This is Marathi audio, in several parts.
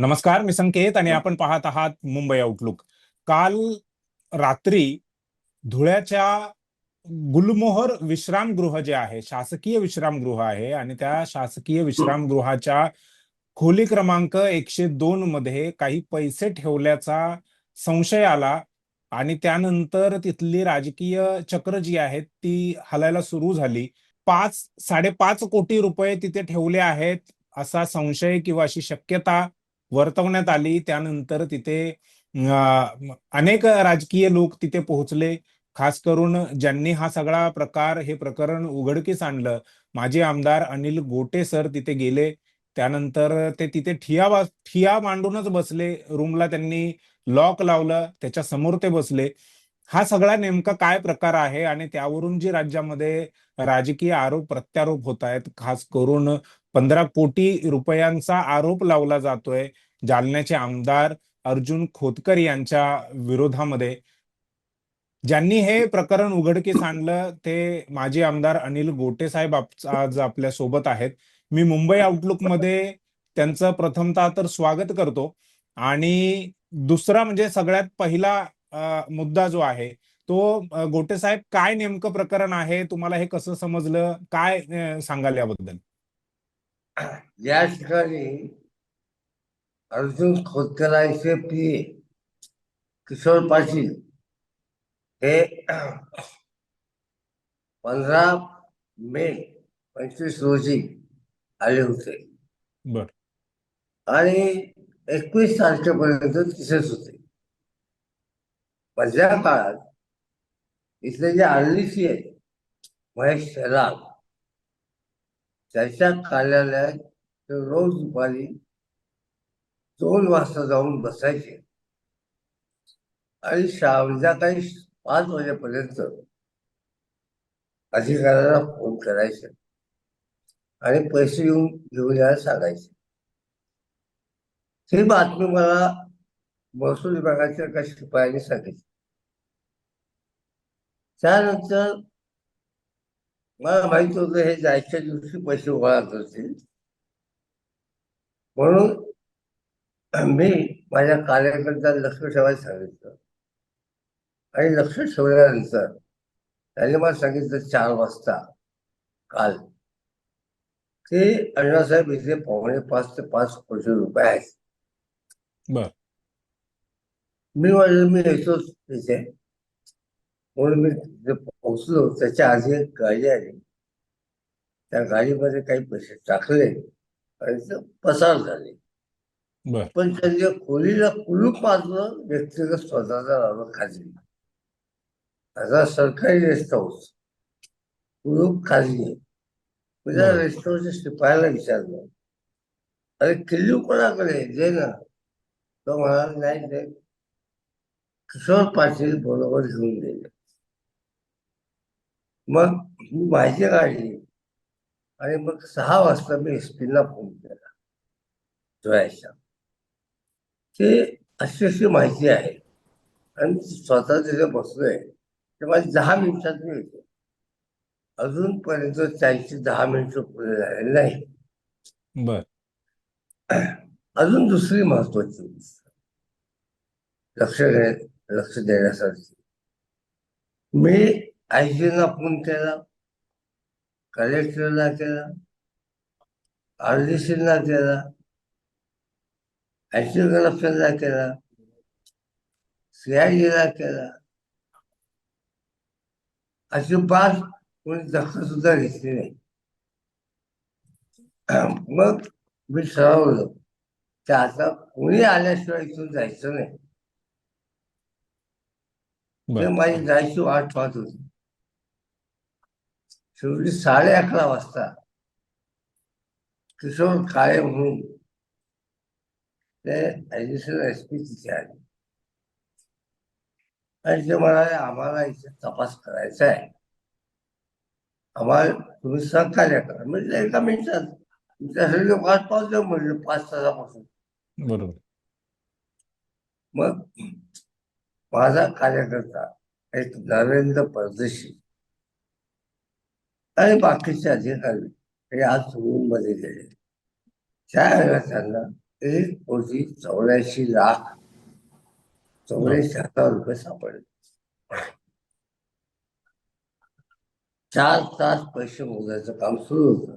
नमस्कार मी संकेत आणि आपण पाहत आहात मुंबई आउटलुक काल रात्री धुळ्याच्या गुलमोहर विश्रामगृह जे आहे शासकीय विश्रामगृह आहे आणि त्या शासकीय विश्रामगृहाच्या खोली क्रमांक एकशे दोन मध्ये काही पैसे ठेवल्याचा संशय आला आणि त्यानंतर तिथली राजकीय चक्र जी आहेत ती हलायला सुरू झाली. पाच साडेपाच कोटी रुपये तिथे ठेवले आहेत असा संशय किंवा अशी शक्यता वर्तवण्यात आली. त्यानंतर तिथे अनेक राजकीय लोक तिथे पोहोचले. खास करून ज्यांनी हा सगळा प्रकार हे प्रकरण उघडकीस आणलं. माजी आमदार अनिल गोटे सर तिथे गेले. त्यानंतर ते तिथे ठिया ठिया मांडूनच बसले. रूमला त्यांनी लॉक लावलं. त्याच्यासमोर ते बसले. हा सगळा नेमका काय प्रकार आहे? आणि त्यावरून जी राज्यामध्ये राजकीय आरोप प्रत्यारोप होत आहेत खास करून पंधरा कोटी रुपयांचा आरोप लावला जातोय जालन्याचे आमदार अर्जुन खोतकर यांच्या विरोधामध्ये. ज्यांनी हे प्रकरण उघडकीस आणलं ते माजी आमदार अनिल गोटे साहेब आज आपल्यासोबत आहेत. मी मुंबई आउटलुकमध्ये त्यांचं प्रथमतः तर स्वागत करतो. आणि दुसरा म्हणजे सगळ्यात पहिला मुद्दा जो आहे तो गोटेसाहेब गोटे साहेब काय नेमकं प्रकरण आहे? तुम्हाला हे कसं समजलं? काय सांगाल याबद्दल? या ठिकाणी अर्जुन खोतकरांचे पी किशोर पाटील हे पंधरा मे पंचवीस रोजी आले होते. आणि एकवीस तारखेपर्यंत तिथेच होते. मधल्या काळात इथले जे आरलीसी आहे महेश शेलार त्याच्या कार्यालयात रोज दुपारी दोन वाजता जाऊन बसायचे. आणि संध्याकाळी पाच वाजेपर्यंत अधिकाऱ्याला फोन करायचे आणि पैसे येऊन घेऊन यायला सांगायचे. ही बातमी मला महसूल विभागाच्या एका शिपायाने सांगितली. त्यानंतर मला माहीत होतं हे जायच्या दिवशी पैसे गोळा करतील म्हणून मी माझ्या कार्यकर्त्यांना लक्ष ठेवायला सांगितलं. आणि लक्ष ठेवल्यानंतर त्यांनी मला सांगितलं चार वाजता काल. ते अण्णासाहेब इथे पावणे पाच ते पाच कोटी रुपये आहेत. मी म्हणलं मी येतोच तिथे म्हणून मी तिथे पोहोचलो त्याच्या आधी एक गाडी आली. त्या गाडीमध्ये काही पैसे टाकले आणि ते पसार झाले. पण त्यांच्या खोलीला कुलूप मारलं व्यक्तिगत स्वतःचा लावलं खाजगी आता सरकारी रेस्ट हाऊस कुलूप खाजगी तुझ्या. रेस्ट हाऊसच्या शिपायाला विचारलं. अरे किल्लू कोणाकडे दे ना. तो म्हणाला नाही दे किशोर पाटील बरोबर घेऊन गेले. मग ही माझी गाडी आणि मग सहा वाजता मी एस ला फोन केला. जोयाच्या. ते अशी अशी माहिती आहे. आणि मी स्वतः तिथे बसलोय. ते माझी दहा मिनिटात मी येतो. अजूनपर्यंत त्यांची दहा मिनिटं पुढे झालेली नाही. बर. अजून दुसरी महत्वाची गोष्ट. लक्ष लक्ष देण्यासारखी. मी आयजीना फोन केला? कलेक्टरला केला? आरडीसीला केला? ऍक्च्युअल करप्शनला केला? सीआयडीला केला? अजिबात कोणी दखल सुद्धा घेतली नाही. मग मी ठरवलं की आता कोणी आल्याशिवाय इथून जायचं नाही. माझी जायची वाट पाहत होती. शेवटी साडे अकरा वाजता किशोर काळे म्हणून ते ऍडिशनल एस पी तिथे आले. आणि ते म्हणाले आम्हाला इथे तपास करायचा आहे. आम्हाला तुम्ही सहकार्य करा. म्हटलं एका मिनिटात. त्यासाठी वाट पाहतो म्हटलं पाच तासापासून. बरोबर. मग माझा कार्यकर्ता एक नरेंद्र परदेशी आणि बाकीचे अधिकारी हे आज मध्ये गेले. त्यावेळेला त्यांना एक कोटी चौऱ्याऐंशी लाख चौऱ्याऐंशी हजार रुपये सापडले. चार तास पैसे मोजायचं काम सुरू होत.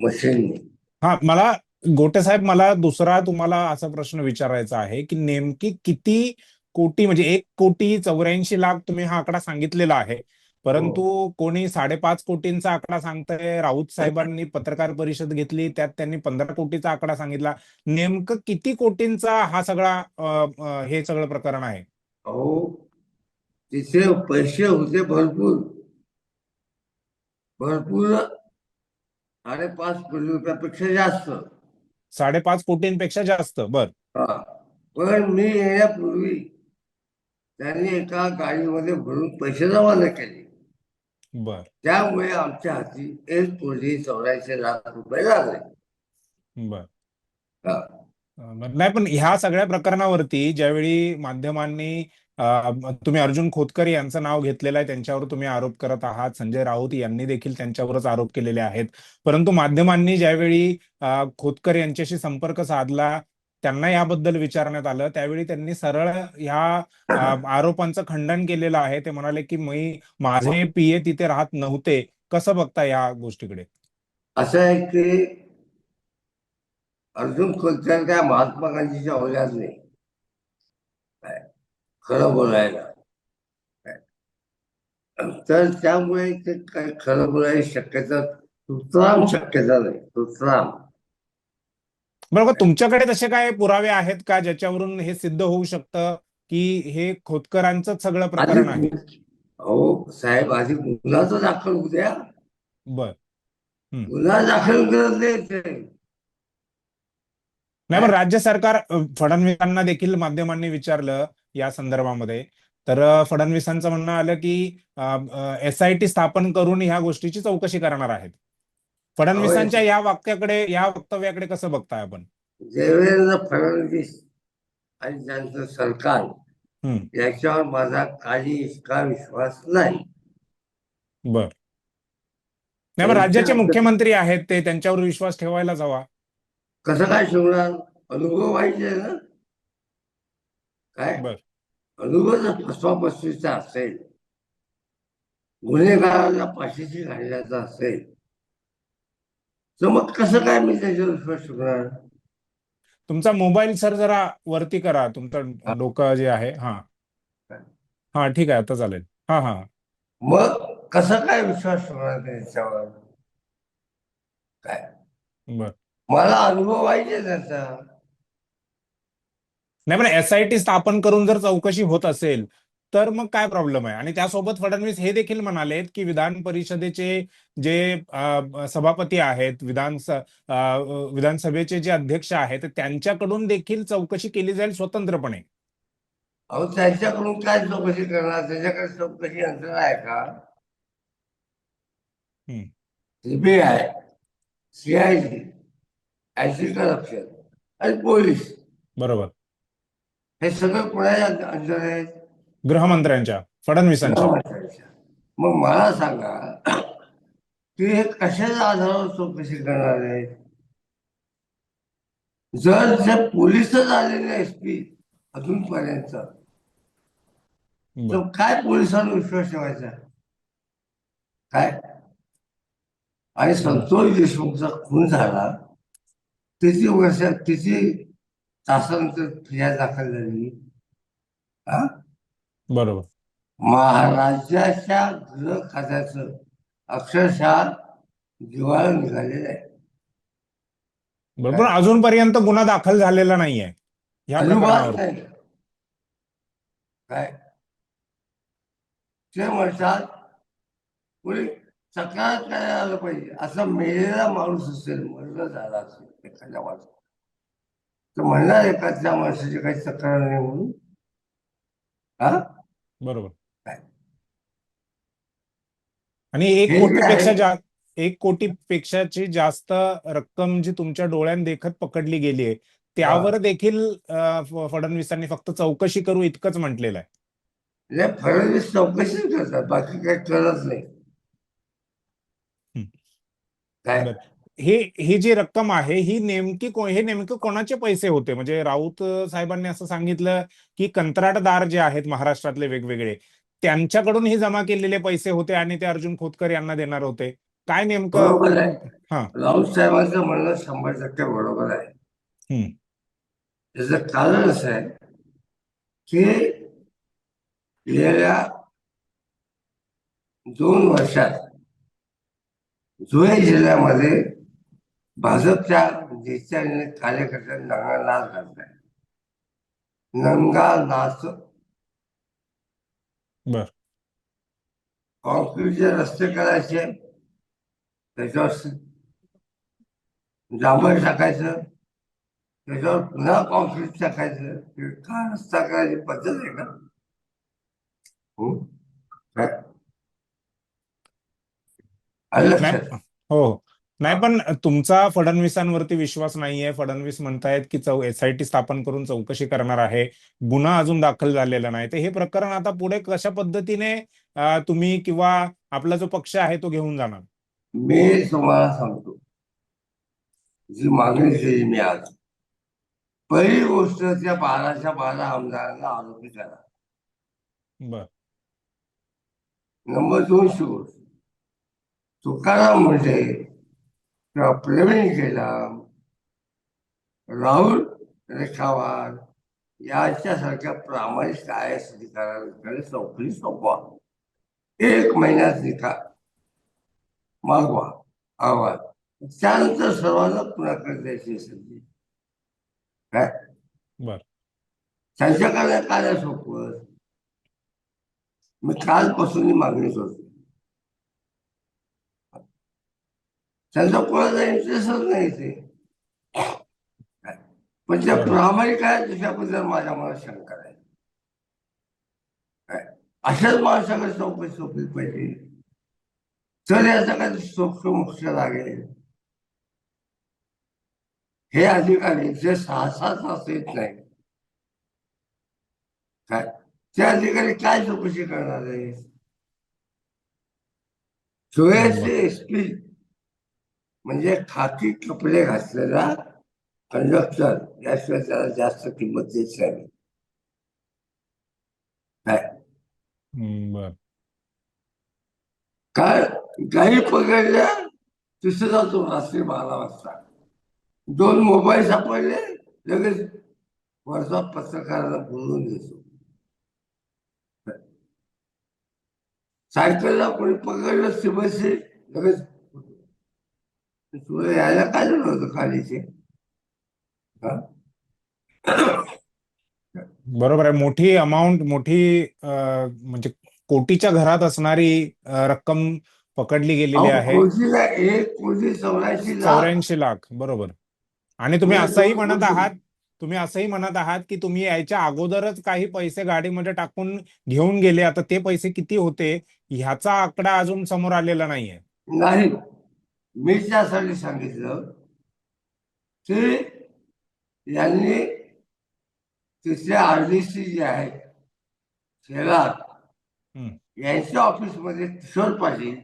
मशीनने हा मला गोटे साहेब मला दुसरा तुम्हाला असा प्रश्न विचारायचा आहे की नेमकी किती कोटी म्हणजे एक कोटी चौऱ्याऐंशी लाख तुम्ही हा आकडा सांगितलेला आहे. परंतु कोणी साडेपाच कोटींचा आकडा सांगतंय. राऊत साहेबांनी पत्रकार परिषद घेतली. त्यात त्यांनी पंधरा कोटीचा आकडा सांगितला. नेमकं किती कोटींचा हा सगळा हे सगळं प्रकरण आहे? अहो तिथे पैसे होते भरपूर. भरपूर साडेपाच कोटी रुपयापेक्षा जास्त. साडेपाच कोटींपेक्षा जास्त. बर. हा. पण मी येण्यापूर्वी त्यांनी एका गाडीमध्ये भरून पैसे रवाना केले. बर. त्यामुळे आमच्या हाती एक कोटी चौऱ्याऐंशी लाख रुपये लागले बर. नाही पण ह्या सगळ्या प्रकरणावरती ज्यावेळी माध्यमांनी तुम्ही अर्जुन खोतकर यांचं नाव घेतलेलं आहे त्यांच्यावर तुम्ही आरोप करत आहात. संजय राऊत यांनी देखील त्यांच्यावरच आरोप केलेले आहेत. परंतु माध्यमांनी ज्यावेळी खोतकर यांच्याशी संपर्क साधला त्यांना याबद्दल विचारण्यात आलं. त्यावेळी त्यांनी सरळ ह्या आरोपांचं खंडन केलेलं आहे. ते म्हणाले की मी माझे पीए तिथे राहत नव्हते. कसं बघता या गोष्टीकडे? असं आहे की अर्जुन खोतकर काय महात्मा गांधीच्या औलाद नाही खरं बोलायला. तर त्यामुळे ते काय खरं बोलायची शक्यता सुतराम शक्यता नाही. सुतराम. बरोबर तुमच्याकडे तसे काय पुरावे आहेत का ज्याच्यावरून हे सिद्ध होऊ शकतं की हे खोतकरांचंच सगळं प्रकरण आहे? अहो साहेब आधी तर दाखल होऊ द्या. बर. गुन्हा दाखल करत नाही नाही पण राज्य सरकार फडणवीसांना देखील माध्यमांनी विचारलं या संदर्भामध्ये. तर फडणवीसांचं म्हणणं आलं की एस आय टी स्थापन करून ह्या गोष्टीची चौकशी करणार आहेत. फडणवीसांच्या या वाक्याकडे या वक्तव्याकडे कसं बघताय आपण? देवेंद्र फडणवीस आणि त्यांचं सरकार. याच्यावर माझा काही इतका विश्वास नाही. बर. नाही राज्याचे मुख्यमंत्री आहेत ते त्यांच्यावर विश्वास ठेवायलाच हवा कसं काय शिवणार? अनुभव पाहिजे ना. काय? बर. अनुभव जर फसवाफसवीचा असेल गुन्हेगाराला फाशीची घालण्याचा असेल तर मग कसं काय मी त्याच्यावर विश्वास ठेवणार तुमचा मोबाईल सर जरा वरती करा. तुमचं डोकं जे आहे हा. हा. ठीक आहे आता चालेल. हा हा. मग कसं काय विश्वास ठेवणार त्याच्यावर? काय? बर. मला अनुभव पाहिजे त्याचा. नाही पण एस आय टी स्थापन करून जर चौकशी होत असेल तर मग काय प्रॉब्लेम आहे? आणि त्यासोबत फडणवीस हे देखील म्हणालेत की विधान परिषदेचे जे सभापती आहेत विधान विधानसभेचे जे अध्यक्ष आहेत त्यांच्याकडून देखील चौकशी केली जाईल स्वतंत्रपणे. अहो त्यांच्याकडून काय चौकशी करणार? त्याच्याकडे चौकशी यंत्रणा आहे का. सीबीआय सीआयडी अँटी करप्शन आणि पोलीस. बरोबर. हे सगळं कोणाच्या अंतर आहेत? गृहमंत्र्यांच्या फडणवीसांच्या. मग मला सांगा की हे कशाच्या आधारावर चौकशी करणार आहेत जर जे पोलीसच आलेले एस पी अजूनपर्यंत. तर काय पोलिसांवर विश्वास ठेवायचा? काय? आणि संतोष देशमुखचा खून झाला किती वर्षात किती तासानंतर फिर्याद दाखल झाली. हा? बरोबर. महाराजाच्या गृह खात्याचं अक्षरशः दिवाळ निघालेलं आहे. बरोबर अजूनपर्यंत गुन्हा दाखल झालेला नाहीये. अजिबात नाही. काय? ते म्हणतात कोणी तक्रार करायला आलं पाहिजे? असा मेलेला माणूस असेल मरण झाला असेल एखाद्या माणसाला. तर म्हणणार एखाद्या माणसाची काही तक्रार नाही म्हणून. हा? बरोबर? आणि एक कोटीपेक्षा काय? जा एक कोटीपेक्षाची जास्त रक्कम जी तुमच्या डोळ्यात देखत पकडली गेली आहे त्यावर देखील फडणवीसांनी फक्त चौकशी करू इतकंच म्हटलेलं आहे. फडणवीस चौकशीच करतात बाकी काही करत नाही. हं. हे जी रक्कम आहे ही नेमकी को- हे नेमकं कोणाचे पैसे होते म्हणजे राऊत साहेबांनी असं सांगितलं की कंत्राटदार जे आहेत महाराष्ट्रातले वेगवेगळे त्यांच्याकडून ही जमा केलेले पैसे होते आणि ते अर्जुन खोतकर यांना देणार होते काय नेमकं. हा राऊत साहेबांचं म्हणणं शंभर टक्के बरोबर आहे. त्याचं कारण असं आहे की गेल्या दोन वर्षात धुळे जिल्ह्यामध्ये भाजपच्या आणि कार्यकर्त्यांना नंगा नाच घातलाय नंगा नाच. कॉन्क्रीटचे रस्ते करायचे. त्याच्यावर डांबर टाकायचं. त्याच्यावर पुन्हा कॉन्क्रीट टाकायचं. का रस्ता करायची पद्धत आहे का? हो हो. नाही पण तुमचा फडणवीसांवरती विश्वास नाहीये. फडणवीस म्हणतायत की चौ एसआयटी स्थापन करून चौकशी करणार आहे. गुन्हा अजून दाखल झालेला नाही. तर हे प्रकरण आता पुढे कशा पद्धतीने तुम्ही किंवा आपला जो पक्ष आहे तो घेऊन जाणार? मी तुम्हाला सांगतो. जी मागणी केली मी आज पहिली गोष्ट त्या बाराच्या बारा आमदारांना आरोपी करा. बर. नंबर दोनशे गोष्ट तुकाराम मुंडे किंवा प्रवीण केलाम राहुल रेखावार याच्यासारख्या प्रामाणिक आय एस अधिकाऱ्यांकडे चौकशी सोपवा. एक महिन्यात निकाल मागवा. अहवाल त्यानंतर सर्वांना पुढाकार द्यायची संधी काय. त्यांच्याकडे काय सोपवत मी कालपासून मागणी करतो. त्यांचा कोणाचा इंटरेस्टच नाही ते. पण त्या प्रामाणिक आहेत त्याच्याबद्दल माझ्या मनात शंका आहे. काय? अशाच माणसाकडे चौकशी सोपली पाहिजे. तर याचा काही सोक्ष मोक्ष लागेल? हे अधिकारी जे सहा सहा तास येत नाही. काय? ते अधिकारी काय चौकशी करणार आहे? चोळ्याचे एसपी म्हणजे खाकी कपडे घातलेला कंडक्टर याशिवाय त्याला जास्त किंमत देत नाही. काय हम्म, बर. काय काही पकडल्या तिथे जातो रात्री बारा वाजता. दोन मोबाईल सापडले लगेच वरचा पत्रकाराला बोलवून देतो सायकलला कोणी पकडलं सिबसचे लगेच तुला यायला काय झालं होतं खालीचे? बरोबर आहे. मोठी अमाऊंट मोठी म्हणजे कोटीच्या घरात असणारी रक्कम पकडली गेलेली आहे. कोटीला एक कोटी चौऱ्याऐंशी लाख. चौऱ्याऐंशी लाख. बरोबर. आणि तुम्ही असंही म्हणत. आहात तुम्ही असंही म्हणत आहात की तुम्ही यायच्या अगोदरच काही पैसे गाडीमध्ये टाकून घेऊन गेले. आता ते पैसे किती होते? ह्याचा आकडा अजून समोर आलेला नाहीये. नाही. मी त्यासाठी सांगितलं की यांनी तिथल्या आरडीसी जे आहे शेलार. यांच्या ऑफिसमध्ये किशोर पाटील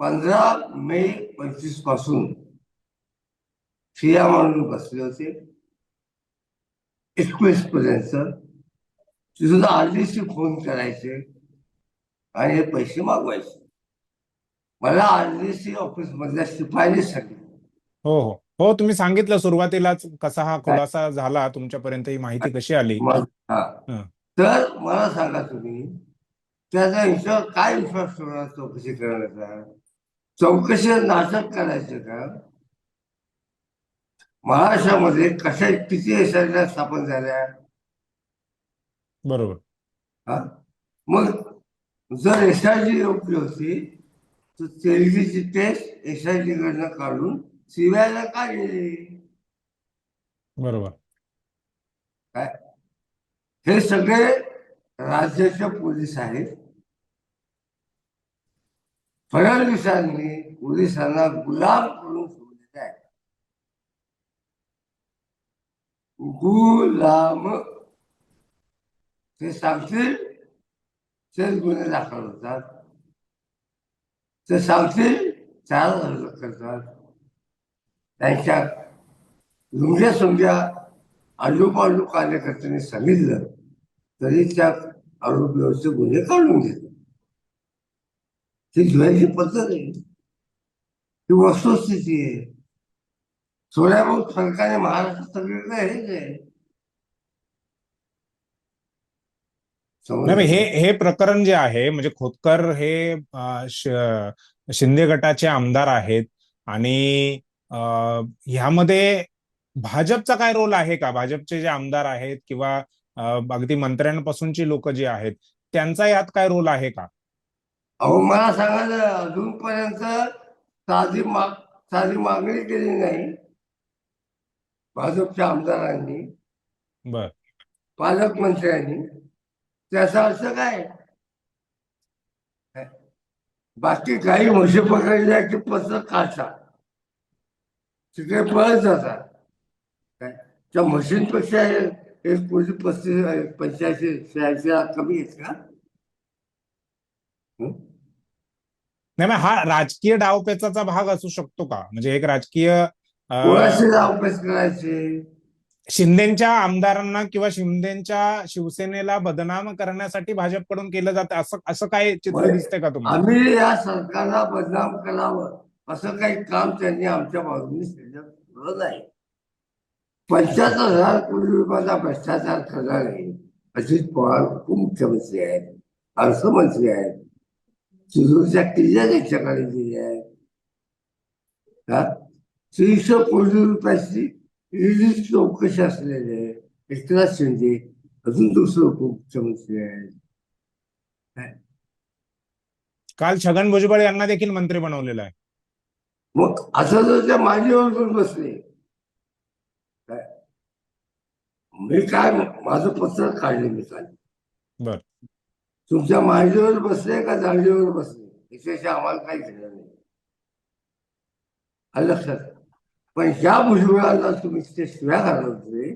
पंधरा मे पंचवीसपासून फिया म्हणून बसले होते एकवीस पर्यंत तिथून आरडीसी फोन करायचे आणि हे पैसे मागवायचे मला आरडीसी ऑफिस मधल्या शिपाईने सांगितलं. हो हो. हो तुम्ही सांगितलं सुरुवातीलाच कसा हा खुलासा झाला तुमच्यापर्यंत ही माहिती कशी आली? मग हा. हं. तर मला सांगा तुम्ही त्याचा विश्वास काय विश्वास ठेवणार चौकशी करण्याचा चौकशी नाटक करायचं का? महाराष्ट्रामध्ये कशा किती एसआयटी स्थापन झाल्या? बरोबर. हा? मग जर एसआयटी योग्य होती तर टेस्ट एसआयटी कडनं काढून सीबीआयला का गेली? बरोबर. हे सगळे राज्याचे पोलीस आहेत. फडणवीसांनी पोलिसांना गुलाम करून सोडलेले आहे गुलाम. ते सांगतील तेच गुन्हे दाखल होतात. ते सांगतील चार अर्ज करतात. त्यांच्या लुंग्या सुंग्या आजूबाजू कार्यकर्त्यांनी सांगितलं तरी त्या आरोपीवरचे गुन्हे काढून घेतले. ती जुळायची पद्धत आहे. ही वस्तुस्थिती आहे. सोळ्याभाऊ सरकारने महाराष्ट्र सगळीकडे हेच आहे नाही हे? हे प्रकरण जे आहे म्हणजे खोतकर हे शिंदे गटाचे आमदार आहेत आणि ह्यामध्ये भाजपचा काय रोल आहे का? भाजपचे जे आमदार आहेत किंवा अगदी मंत्र्यांपासूनची लोक जे आहेत त्यांचा यात काय रोल आहे का? अहो मला सांगा अजूनपर्यंत साधी माग साधी मागणी केली नाही भाजपच्या आमदारांनी. बर. पालकमंत्र्यांनी त्याचा अर्थ काय? बाकी काही म्हशी पकडल्या की पत्र काढतात. तिकडे पळत जातात. काय त्या म्हशींपेक्षा एक कोटी पस्तीस पंच्याऐंशी शहाऐंशी कमी आहेत का? हं? नाही हा राजकीय डावपेचाचा भाग असू शकतो का? म्हणजे एक राजकीय कोणाशी अभ्यास करायचे? शिंदेच्या आमदारांना किंवा शिंदेच्या शिवसेनेला बदनाम करण्यासाठी भाजपकडून केलं जातं असं असं काय चित्र. दिसतंय का तुम्हाला? आम्ही या सरकारला बदनाम करावं असं काही काम त्यांनी आमच्या बाजूने केलं नाही. पंच्याहत्तर हजार कोटी रुपयाचा भ्रष्टाचार करणार आहे अजित पवार उपमुख्यमंत्री आहेत अर्थमंत्री आहेत शिरूरच्या किल्ल्या त्यांच्याकडे दिली आहेत. हा तीनशे कोटी रुपयाची ईडी चौकशी असलेले एकनाथ शिंदे अजून दुसरे उपमुख्यमंत्री आहेत काल छगन भुजबळ यांना देखील मंत्री बनवलेलं आहे. मग असं जर त्या माझ्यावर घेऊन बसले? मी काय माझं पत्र काढले मी काल. बर. तुमच्या माझ्यावर बसले का जागेवर बसले? याच्याशी आम्हाला काही घेणं नाही. लक्षात? पण ह्या भुजबळाला तुम्ही ते शिव्या घालवते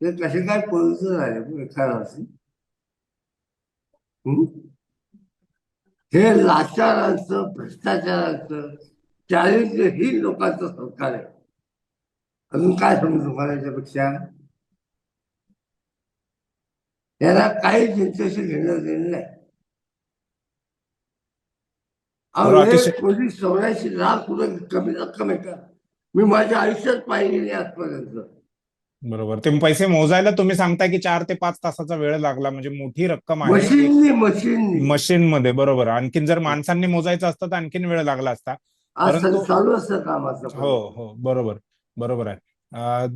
ते कसे काय पवित्र झाले एका राशी हे? लाचारांचं भ्रष्टाचारांचं चारित्र्यहीन लोकांचं सरकार आहे. अजून काय समजू तुम्हाला याच्यापेक्षा? याला काही जनतेशी घेणं देणं नाही. हे कोणी चौऱ्याऐंशी लाख रुपये कमी रक्कम आहे का? मी माझ्या आयुष्यात पाहिली नाही आजपर्यंत. बरोबर. ते पैसे मोजायला तुम्ही सांगताय की चार ते पाच तासाचा वेळ लागला म्हणजे मोठी रक्कम आहे. मशीननी मशीन मध्ये बरोबर. आणखीन जर माणसांनी मोजायचं असतं तर आणखीन वेळ लागला असता. चालू असतं कामाचं हो हो. बरोबर. बरोबर आहे.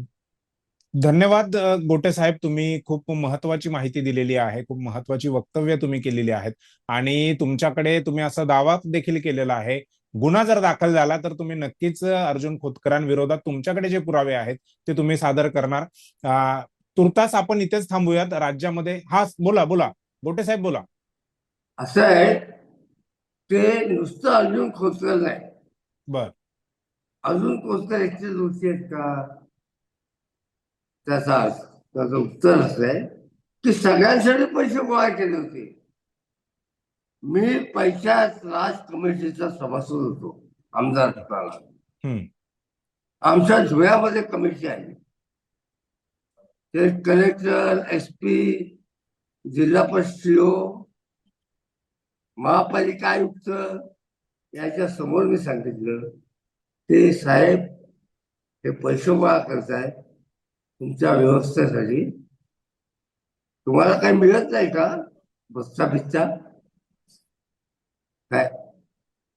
धन्यवाद गोटे साहेब. तुम्ही खूप महत्वाची माहिती दिलेली आहे. खूप महत्वाची वक्तव्य तुम्ही केलेली आहेत. आणि तुमच्याकडे तुम्ही असा दावा देखील केलेला आहे गुन्हा जर दाखल झाला तर तुम्ही नक्कीच अर्जुन खोतकरांविरोधात तुमच्याकडे जे पुरावे आहेत ते तुम्ही सादर करणार. तुर्तास आपण इथेच थांबूयात. राज्यामध्ये हा बोला बोला. गोटे साहेब बोला. असं आहे ते नुसतं अर्जुन खोतकर नाही. बर. अजून कोणत्या एकटे दोषी आहेत का? त्याचा त्याचं उत्तर असं आहे की सगळ्यांसाठी पैसे गोळा केले होते. मी पंचायत राज कमिटीचा सभासद होतो आमदार असताना आमच्या धुळ्यामध्ये कमिटी आली ते कलेक्टर एस पी जिल्हा परिषद महापालिका आयुक्त याच्या समोर मी सांगितलं ते साहेब हे पैसे गोळा करताय तुमच्या व्यवस्थेसाठी. तुम्हाला काही मिळत नाही का? बसचा बिस्ता काय?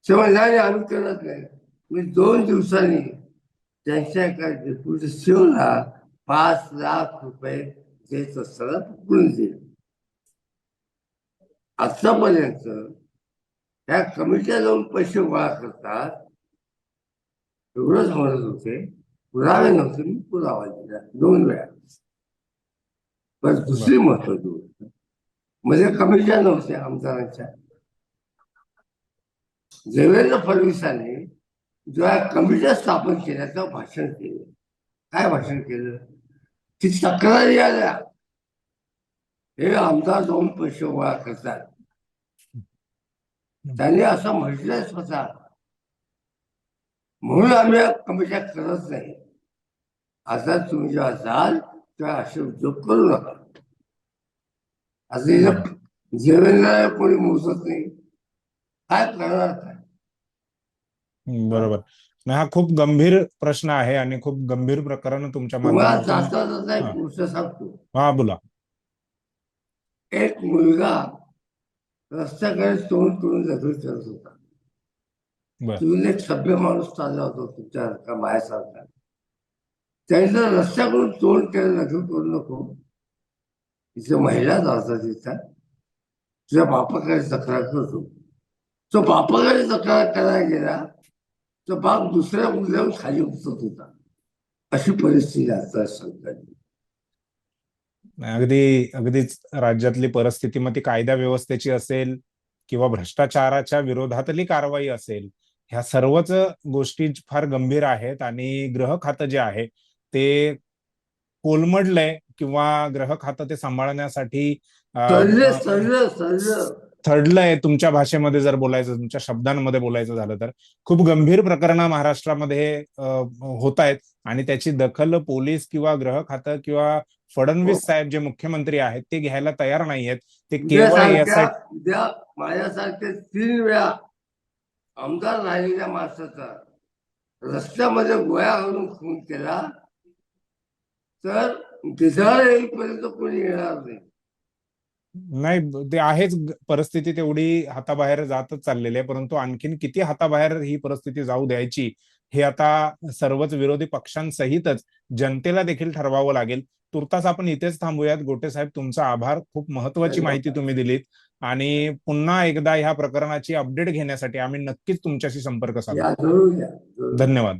ते म्हणले, नाही. आम्ही मी दोन दिवसांनी त्यांच्या एका डेप्युटी सीओला पाच लाख रुपये देत असताना पकडून दिले. आतापर्यंत ह्या कमिट्या जाऊन पैसे गोळा करतात. एवढंच म्हणत होते. पुरावे नव्हते मी पुरावा दिला दोन वेळा. पण दुसरी महत्वाची गोष्ट म्हणजे कमिट्या नव्हत्या आमदारांच्या. देवेंद्र फडणवीसांनी जेव्हा कमिटी स्थापन केल्याचं भाषण केलं. काय भाषण केलं? ती तक्रारी आल्या. हे आमदार जाऊन पैसे गोळा करतात. त्यांनी असं म्हटलंय स्वतः म्हणून आम्ही कमिट्या करत नाही. आता तुम्ही जेव्हा जाल तेव्हा असे उद्योग करू नका. असं इथं कोणी मोजत नाही. काय करणार काय बरोबर. नाही, हा खूप गंभीर प्रश्न आहे आणि खूप गंभीर प्रकरण तुमच्या तुम्हाला माध्यमातून हा. एक गोष्ट सांगतो. हा बोला. एक मुलगा रस्त्याकडे तोंड करून दखल करत होता. बर. तुम्ही एक सभ्य माणूस चालला होता तुमच्या माझ्यासारखा. त्याने रस्त्याकडून तोंड केलं दखल करू नको. इथे महिला जातात तिथं. तुझ्या बापाकडे तक्रार करतो. तो बापाकडे तक्रार करायला गेला तो बाप दुसऱ्या मुलावर खाली उतरत होता. अशी परिस्थिती आता सरकारची अगदी अगदीच राज्यातली परिस्थिती मग ती कायदा व्यवस्थेची असेल किंवा भ्रष्टाचाराच्या विरोधातली कारवाई असेल ह्या सर्वच गोष्टी फार गंभीर आहेत आणि गृह खातं जे आहे ते कोलमडलंय किंवा गृह खातं ते सांभाळण्यासाठी सरलं थडलंय तुमच्या भाषेमध्ये जर बोलायचं तुमच्या शब्दांमध्ये बोलायचं झालं तर. खूप गंभीर प्रकरणं महाराष्ट्रामध्ये होत आहेत आणि त्याची दखल पोलीस किंवा गृह खातं किंवा फडणवीस हो. साहेब जे मुख्यमंत्री आहेत ते घ्यायला तयार नाहीयेत. ते केवळ यासाठी माझ्यासारखे तीन वेळा आमदार राहिलेल्या माणसाचा रस्त्यामध्ये गोळ्या घालून खून केला तर येईपर्यंत कोणी येणार नाही. नाही ते आहेच परिस्थिती तेवढी हाताबाहेर जातच चाललेली आहे. परंतु आणखीन किती हाताबाहेर ही परिस्थिती जाऊ द्यायची हे आता सर्वच विरोधी पक्षांसहितच जनतेला देखील ठरवावं लागेल. तुर्तास आपण इथेच थांबूयात. गोटे साहेब तुमचा आभार. खूप महत्वाची. माहिती तुम्ही दिलीत. आणि पुन्हा एकदा ह्या प्रकरणाची अपडेट घेण्यासाठी आम्ही नक्कीच तुमच्याशी संपर्क साधू. धन्यवाद.